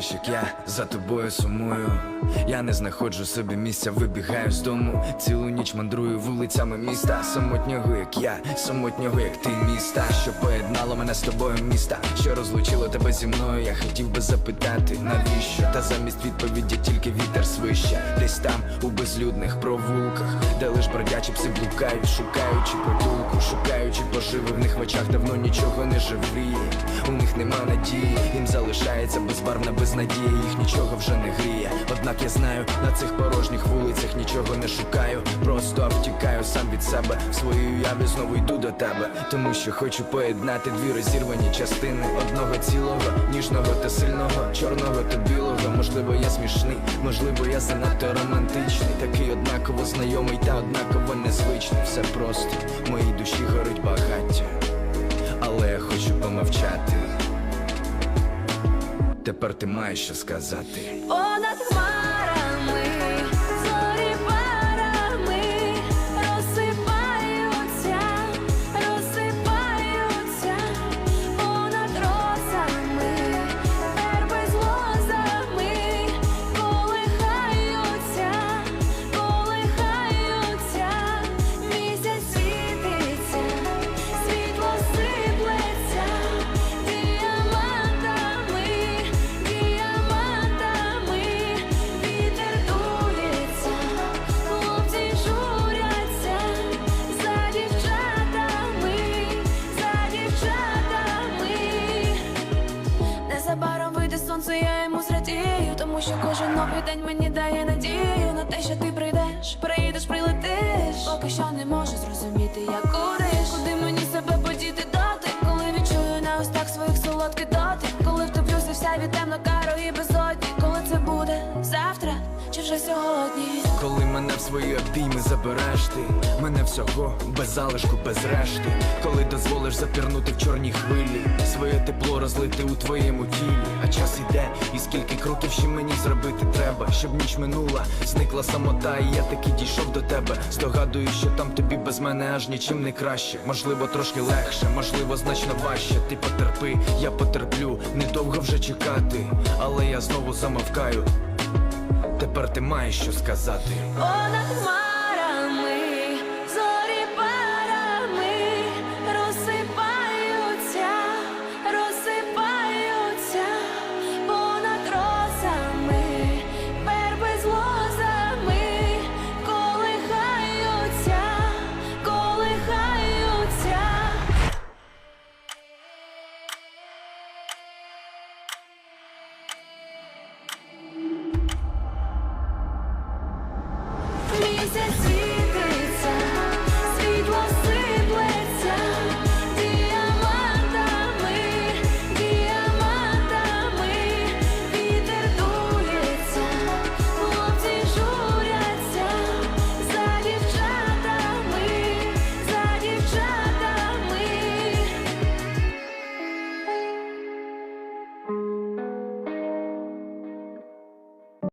знаєш, як я за тобою сумую. Я не знаходжу собі місця, вибігаю з дому. Цілу ніч мандрую вулицями міста. Самотнього, як я, самотнього, як ти міста, що поєднало мене з тобою міста, що розлучило тебе зі мною. Я хотів би запитати, навіщо? Та замість відповіді тільки вітер свище. Десь там, у безлюдних провулках, де лиш бродячі пси блукають, шукаючи притулку, шукаючи поживи в них в очах давно нічого не живріє. У них нема надії, їм залишається безбарвна безнадія, їх нічого вже не гріє. Однак я знаю, на цих порожніх вулицях нічого не шукаю. Просто втікаю сам від себе. В своїй уяві знову йду до тебе. Тому що хочу поєднати дві розірвані частини одного цілого, ніжного та сильного, чорного та білого. Можливо, я смішний, можливо, я занадто романтичний, такий однаково знайомий та однаково незвичний. Все просто в моїй душі горить багаття, але я хочу помовчати. Тепер ти маєш що сказати. Понад хмарами, що кожен новий день мені дає надію на те, що ти прийдеш, приїдеш, прилетиш. Поки що не можу зрозуміти, як кудиш, куди мені себе подіти доти, коли відчую на устах своїх солодкий дотик, коли втоплюся від темно карої безодні, коли це буде завтра чи вже сьогодні. Коли мене в свої обійми забереш ти? Мене всього без залишку, без решти. Коли дозволиш запірнути в чорній хвилі? Своє тепло розлити у твоєму тілі. А час іде, і скільки кроків ще мені зробити треба Щоб ніч минула, зникла самота, і я таки дійшов до тебе. Здогадую, що там тобі без мене аж нічим не краще. Можливо, трошки легше, можливо, значно важче. Ти потерпи, я потерплю, недовго вже чекати. Але я знову замовкаю. Тепер ти маєш що сказати. Хмарами